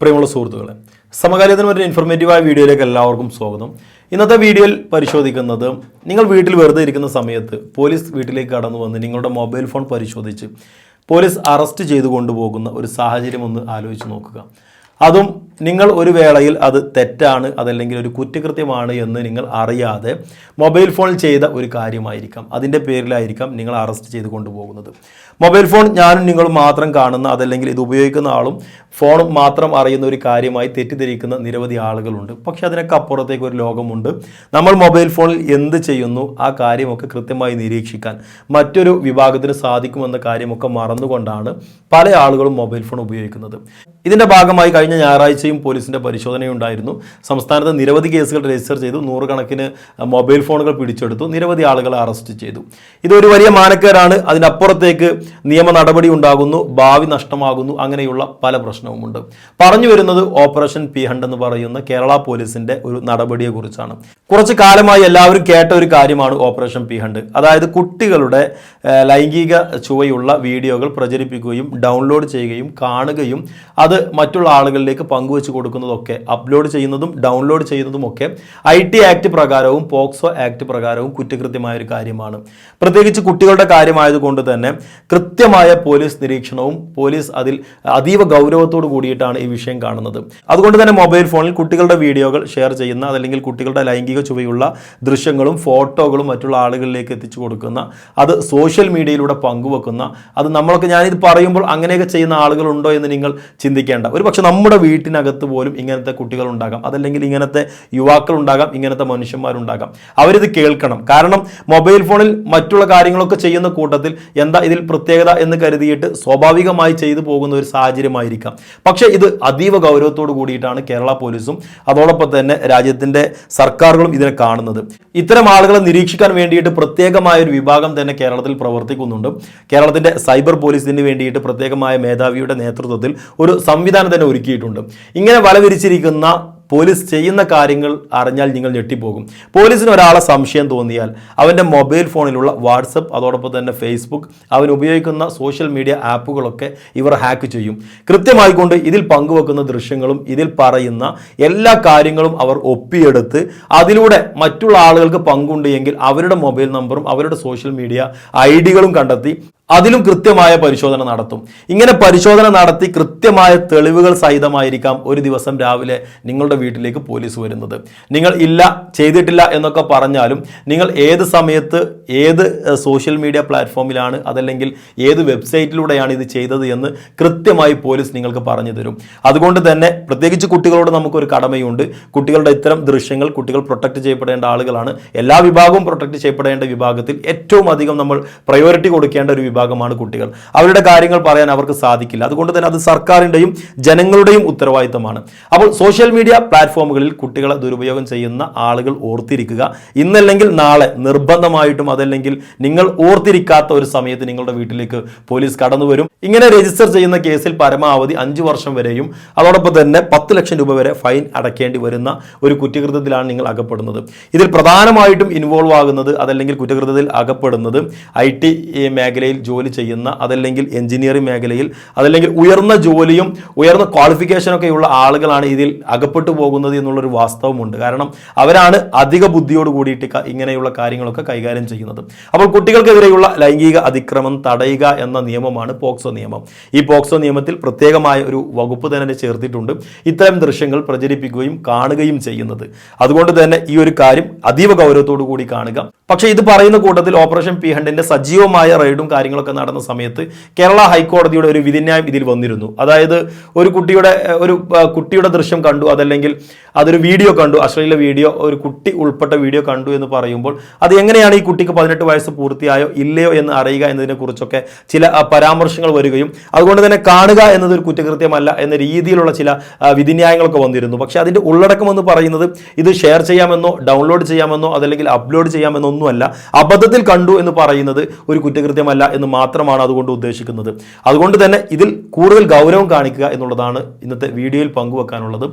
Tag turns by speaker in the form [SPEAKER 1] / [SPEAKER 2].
[SPEAKER 1] പ്രിയമുള്ള സുഹൃത്തുക്കളെ സമകാലീനത്തിന് ഒരു ഇൻഫോർമേറ്റീവായ വീഡിയോയിലേക്ക് എല്ലാവർക്കും സ്വാഗതം. ഇന്നത്തെ വീഡിയോയിൽ പരിശോധിക്കുന്നത് നിങ്ങൾ വീട്ടിൽ വെറുതെ ഇരിക്കുന്ന സമയത്ത് പോലീസ് വീട്ടിലേക്ക് കടന്നു വന്ന് നിങ്ങളുടെ മൊബൈൽ ഫോൺ പരിശോധിച്ച് പോലീസ് അറസ്റ്റ് ചെയ്തു കൊണ്ടുപോകുന്ന ഒരു സാഹചര്യം ഒന്ന് ആലോചിച്ച് നോക്കുക. അതും നിങ്ങൾ ഒരു വേളയിൽ അത് തെറ്റാണ് അതല്ലെങ്കിൽ ഒരു കുറ്റകൃത്യമാണ് എന്ന് നിങ്ങൾ അറിയാതെ മൊബൈൽ ഫോൺ ചെയ്ത ഒരു കാര്യമായിരിക്കാം. അതിന്റെ പേരിലായിരിക്കാം നിങ്ങൾ അറസ്റ്റ് ചെയ്ത് കൊണ്ടുപോകുന്നത്. മൊബൈൽ ഫോൺ ഞാനും നിങ്ങളും മാത്രം കാണുന്ന അതല്ലെങ്കിൽ ഇത് ഉപയോഗിക്കുന്ന ആളും ഫോണും മാത്രം അറിയുന്ന ഒരു കാര്യമായി തെറ്റിദ്ധരിക്കുന്ന നിരവധി ആളുകളുണ്ട്. പക്ഷേ അതിനൊക്കെ അപ്പുറത്തേക്ക് ഒരു ലോകമുണ്ട്. നമ്മൾ മൊബൈൽ ഫോണിൽ എന്ത് ചെയ്യുന്നു? ആ കാര്യമൊക്കെ കൃത്യമായി നിരീക്ഷിക്കാൻ മറ്റൊരു വിഭാഗത്തിന് സാധിക്കുമെന്ന കാര്യമൊക്കെ മറന്നുകൊണ്ടാണ് പല ആളുകളും മൊബൈൽ ഫോൺ ഉപയോഗിക്കുന്നത്. ഇതിന്റെ ഭാഗമായി കഴിഞ്ഞ ഞായറാഴ്ചയും പോലീസിന്റെ പരിശോധനയുണ്ടായിരുന്നു സംസ്ഥാനത്ത് നിരവധി കേസുകൾ രജിസ്റ്റർ ചെയ്തു. നൂറുകണക്കിന് മൊബൈൽ ഫോണുകൾ പിടിച്ചെടുത്തു. നിരവധി ആളുകളെ അറസ്റ്റ് ചെയ്തു. ഇതൊരു വലിയ മാനക്കേടാണ്. അതിനപ്പുറത്തേക്ക് നിയമ നടപടി ഉണ്ടാകുന്നു. ഭാവി നഷ്ടമാകുന്നു. അങ്ങനെയുള്ള പല പ്രശ്നവുമുണ്ട്. പറഞ്ഞു വരുന്നത് ഓപ്പറേഷൻ പി ഹണ്ട് എന്ന് പറയുന്ന കേരള പോലീസിന്റെ ഒരു നടപടിയെക്കുറിച്ചാണ്. കുറച്ച് കാലമായി എല്ലാവരും കേട്ട ഒരു കാര്യമാണ് ഓപ്പറേഷൻ പി ഹണ്ട്. അതായത് കുട്ടികളുടെ ലൈംഗിക ചുവയുള്ള വീഡിയോകൾ പ്രചരിപ്പിക്കുകയും ഡൗൺലോഡ് ചെയ്യുകയും കാണുകയും അത് മറ്റുള്ള ആളുകളിലേക്ക് പങ്കുവെച്ച് കൊടുക്കുന്നതൊക്കെ അപ്ലോഡ് ചെയ്യുന്നതും ഡൗൺലോഡ് ചെയ്യുന്നതുമൊക്കെ ഐ ടി ആക്ട് പ്രകാരവും പോക്സോ ആക്ട് പ്രകാരവും കുറ്റകൃത്യമായ ഒരു കാര്യമാണ്. പ്രത്യേകിച്ച് കുട്ടികളുടെ കാര്യമായതുകൊണ്ട് തന്നെ കൃത്യമായ പോലീസ് നിരീക്ഷണവും പോലീസ് അതിൽ അതീവ ഗൗരവത്തോട് കൂടിയിട്ടാണ് ഈ വിഷയം കാണുന്നത്. അതുകൊണ്ട് തന്നെ മൊബൈൽ ഫോണിൽ കുട്ടികളുടെ വീഡിയോകൾ ഷെയർ ചെയ്യുന്ന അതല്ലെങ്കിൽ കുട്ടികളുടെ ലൈംഗിക ചുവയുള്ള ദൃശ്യങ്ങളും ഫോട്ടോകളും മറ്റുള്ള ആളുകളിലേക്ക് എത്തിച്ചു കൊടുക്കുന്ന അത് സോഷ്യൽ മീഡിയയിലൂടെ പങ്കുവെക്കുന്ന അത് നമ്മളൊക്കെ ഞാനിത് പറയുമ്പോൾ അങ്ങനെയൊക്കെ ചെയ്യുന്ന ആളുകളുണ്ടോ എന്ന് നിങ്ങൾ ചിന്തിക്കേണ്ട. ഒരു പക്ഷേ നമ്മുടെ വീട്ടിനകത്ത് പോലും ഇങ്ങനത്തെ കുട്ടികൾ ഉണ്ടാകാം. അതല്ലെങ്കിൽ ഇങ്ങനത്തെ യുവാക്കൾ ഉണ്ടാകാം ഇങ്ങനത്തെ മനുഷ്യന്മാരുണ്ടാകാം. അവരിത് കേൾക്കണം. കാരണം മൊബൈൽ ഫോണിൽ മറ്റുള്ള കാര്യങ്ങളൊക്കെ ചെയ്യുന്ന കൂട്ടത്തിൽ എന്താ ഇതിൽ പ്രത്യേകത എന്ന് കരുതിയിട്ട് സ്വാഭാവികമായി ചെയ്തു പോകുന്ന ഒരു സാഹചര്യമായിരിക്കാം. പക്ഷേ ഇത് അതീവ ഗൗരവത്തോട് കൂടിയിട്ടാണ് കേരള പോലീസും അതോടൊപ്പം തന്നെ രാജ്യത്തിന്റെ സർക്കാരുകളും ഇതിനെ കാണുന്നത്. ഇത്തരം ആളുകളെ നിരീക്ഷിക്കാൻ വേണ്ടിയിട്ട് പ്രത്യേകമായ ഒരു വിഭാഗം തന്നെ കേരളത്തിൽ പ്രവർത്തിക്കുന്നുണ്ട്. കേരളത്തിന്റെ സൈബർ പോലീസിന് വേണ്ടിയിട്ട് പ്രത്യേകമായ മേധാവിയുടെ നേതൃത്വത്തിൽ ഒരു സംവിധാനം തന്നെ ഒരുക്കിയിട്ടുണ്ട്. ഇങ്ങനെ വലവിരിച്ചിരിക്കുന്ന പോലീസ് ചെയ്യുന്ന കാര്യങ്ങൾ അറിഞ്ഞാൽ നിങ്ങൾ ഞെട്ടിപ്പോകും. പോലീസിന് ഒരാളെ സംശയം തോന്നിയാൽ അവന്റെ മൊബൈൽ ഫോണിലുള്ള വാട്സപ്പ് അതോടൊപ്പം തന്നെ ഫേസ്ബുക്ക് അവൻ ഉപയോഗിക്കുന്ന സോഷ്യൽ മീഡിയ ആപ്പുകളൊക്കെ ഇവർ ഹാക്ക് ചെയ്യും. കൃത്യമായിക്കൊണ്ട് ഇതിൽ പങ്കുവെക്കുന്ന ദൃശ്യങ്ങളും ഇതിൽ പറയുന്ന എല്ലാ കാര്യങ്ങളും അവർ ഒപ്പിയെടുത്ത് അതിലൂടെ മറ്റുള്ള ആളുകൾക്ക് പങ്കുണ്ട് എങ്കിൽ അവരുടെ മൊബൈൽ നമ്പറും അവരുടെ സോഷ്യൽ മീഡിയ ഐ ഡികളും കണ്ടെത്തി അതിലും കൃത്യമായ പരിശോധന നടത്തും. ഇങ്ങനെ പരിശോധന നടത്തി കൃത്യമായ തെളിവുകൾ സഹിതമായിരിക്കാം ഒരു ദിവസം രാവിലെ നിങ്ങളുടെ വീട്ടിലേക്ക് പോലീസ് വരുന്നത്. നിങ്ങൾ ഇല്ല ചെയ്തിട്ടില്ല എന്നൊക്കെ പറഞ്ഞാലും നിങ്ങൾ ഏത് സമയത്ത് ഏത് സോഷ്യൽ മീഡിയ പ്ലാറ്റ്ഫോമിലാണ് അതല്ലെങ്കിൽ ഏത് വെബ്സൈറ്റിലൂടെയാണ് ഇത് ചെയ്തത് എന്ന് കൃത്യമായി പോലീസ് നിങ്ങൾക്ക് പറഞ്ഞു തരും. അതുകൊണ്ട് തന്നെ പ്രത്യേകിച്ച് കുട്ടികളോട് നമുക്കൊരു കടമയുണ്ട്. കുട്ടികളുടെ ഇത്തരം ദൃശ്യങ്ങൾ കുട്ടികൾ പ്രൊട്ടക്ട് ചെയ്യപ്പെടേണ്ട ആളുകളാണ്. എല്ലാ വിഭാഗവും പ്രൊട്ടക്ട് ചെയ്യപ്പെടേണ്ട വിഭാഗത്തിൽ ഏറ്റവും അധികം നമ്മൾ പ്രയോറിറ്റി കൊടുക്കേണ്ട ഒരു വിഭാഗമാണ് കുട്ടികൾ. അവരുടെ കാര്യങ്ങൾ പറയാൻ അവർക്ക് സാധിക്കില്ല. അതുകൊണ്ട് തന്നെ അത് സർക്കാരിന്റെയും ജനങ്ങളുടെയും ഉത്തരവാദിത്തമാണ്. അപ്പോൾ സോഷ്യൽ മീഡിയ പ്ലാറ്റ്ഫോമുകളിൽ കുട്ടികളെ ദുരുപയോഗം ചെയ്യുന്ന ആളുകൾ ഓർത്തിരിക്കുക. ഇന്നല്ലെങ്കിൽ നാളെ നിർബന്ധമായിട്ടും അതല്ലെങ്കിൽ നിങ്ങൾ ഓർത്തിരിക്കാത്ത ഒരു സമയത്ത് നിങ്ങളുടെ വീട്ടിലേക്ക് പോലീസ് കടന്നു വരും. ഇങ്ങനെ രജിസ്റ്റർ ചെയ്യുന്ന കേസിൽ പരമാവധി അഞ്ചു വർഷം വരെയും അതോടൊപ്പം തന്നെ പത്ത് ലക്ഷം രൂപ വരെ ഫൈൻ അടക്കേണ്ടി വരുന്ന ഒരു കുറ്റകൃത്യത്തിലാണ് നിങ്ങൾ അകപ്പെടുന്നത്. ഇതിൽ പ്രധാനമായിട്ടും ഇൻവോൾവ് ആകുന്നത് അതല്ലെങ്കിൽ കുറ്റകൃത്യത്തിൽ അകപ്പെടുന്നത് ഐ ടി മേഖലയിൽ ജോലി ചെയ്യുന്ന അതല്ലെങ്കിൽ എഞ്ചിനീയറിംഗ് മേഖലയിൽ അതല്ലെങ്കിൽ ഉയർന്ന ജോലിയും ഉയർന്ന ക്വാളിഫിക്കേഷനൊക്കെ ഉള്ള ആളുകളാണ് ഇതിൽ അകപ്പെട്ടു പോകുന്നത് എന്നുള്ളൊരു വാസ്തവമുണ്ട്. കാരണം അവരാണ് അധിക ബുദ്ധിയോട് കൂടിയിട്ട് ഇങ്ങനെയുള്ള കാര്യങ്ങളൊക്കെ കൈകാര്യം ചെയ്യുന്നത്. അപ്പോൾ കുട്ടികൾക്കെതിരെയുള്ള ലൈംഗിക അതിക്രമം തടയുക എന്ന നിയമമാണ് പോക്സോ നിയമം. ഈ പോക്സോ നിയമത്തിൽ പ്രത്യേകമായ ഒരു വകുപ്പ് തന്നെ ചേർത്തിട്ടുണ്ട്. ഇത്തരം ദൃശ്യങ്ങൾ പ്രചരിപ്പിക്കുകയും കാണുകയും ചെയ്യുന്നത്. അതുകൊണ്ട് തന്നെ ഈ ഒരു കാര്യം അതീവ ഗൗരവത്തോടു കൂടി കാണുക. പക്ഷേ ഇത് പറയുന്ന കൂട്ടത്തിൽ ഓപ്പറേഷൻ പി ഹണ്ടിന്റെ സജീവമായ റെയ്ഡും കാര്യങ്ങളൊക്കെ നടന്ന സമയത്ത് കേരള ഹൈക്കോടതിയുടെ ഒരു വിധിന്യായം ഇതിൽ വന്നിരുന്നു. അതായത് ഒരു കുട്ടിയുടെ ഒരു കുട്ടിയുടെ ദൃശ്യം കണ്ടു അതല്ലെങ്കിൽ അതൊരു വീഡിയോ കണ്ടു അശ്ലീല വീഡിയോ ഒരു കുട്ടി ഉൾപ്പെട്ട വീഡിയോ കണ്ടു എന്ന് പറയുമ്പോൾ അത് എങ്ങനെയാണ് ഈ കുട്ടിക്ക് പതിനെട്ട് വയസ്സ് പൂർത്തിയായോ ഇല്ലയോ എന്ന് അറിയുക എന്നതിനെക്കുറിച്ചൊക്കെ ചില പരാമർശങ്ങൾ വരികയും അതുകൊണ്ട് തന്നെ കാണുക എന്നത് ഒരു കുറ്റകൃത്യമല്ല എന്ന രീതിയിലുള്ള ചില വിധിന്യായങ്ങളൊക്കെ വന്നിരുന്നു. പക്ഷേ അതിന്റെ ഉള്ളടക്കം എന്ന് പറയുന്നത് ഇത് ഷെയർ ചെയ്യാമെന്നോ ഡൗൺലോഡ് ചെയ്യാമെന്നോ അതല്ലെങ്കിൽ അപ്ലോഡ് ചെയ്യാമെന്നോ ഒന്നുമല്ല അബദ്ധത്തിൽ കണ്ടു എന്ന് പറയുന്നത് ഒരു കുറ്റകൃത്യമല്ല എന്ന് മാത്രമാണ് അതുകൊണ്ട് ഉദ്ദേശിക്കുന്നത്. അതുകൊണ്ട് തന്നെ ഇതിൽ കൂടുതൽ ഗൗരവം കാണിക്കുക എന്നുള്ളതാണ് ഇന്നത്തെ വീഡിയോയിൽ പങ്കുവെക്കാനുള്ളത്.